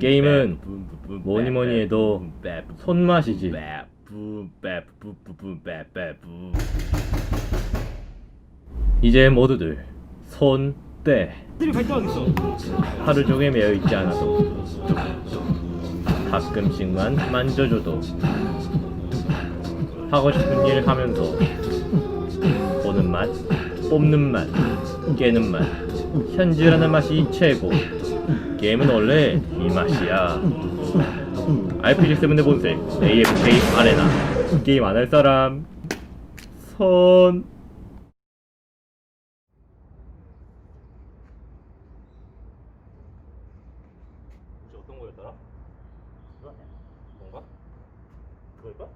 게임은 뭐니 뭐니 해도 손맛이지. 이제 모두들 손 떼. 하루 종일 매여 있지 않아도 가끔씩만 만져줘도 하고 싶은 일 하면서 보는 맛, 뽑는 맛, 깨는 맛, 현질하는 맛이 최고. 게임은 원래 이 맛이야. RPG7의 본색 AFK 아레나 게임 안 할 사람 손. 혹시 어떤 거였더라? 뭔가? 그걸까?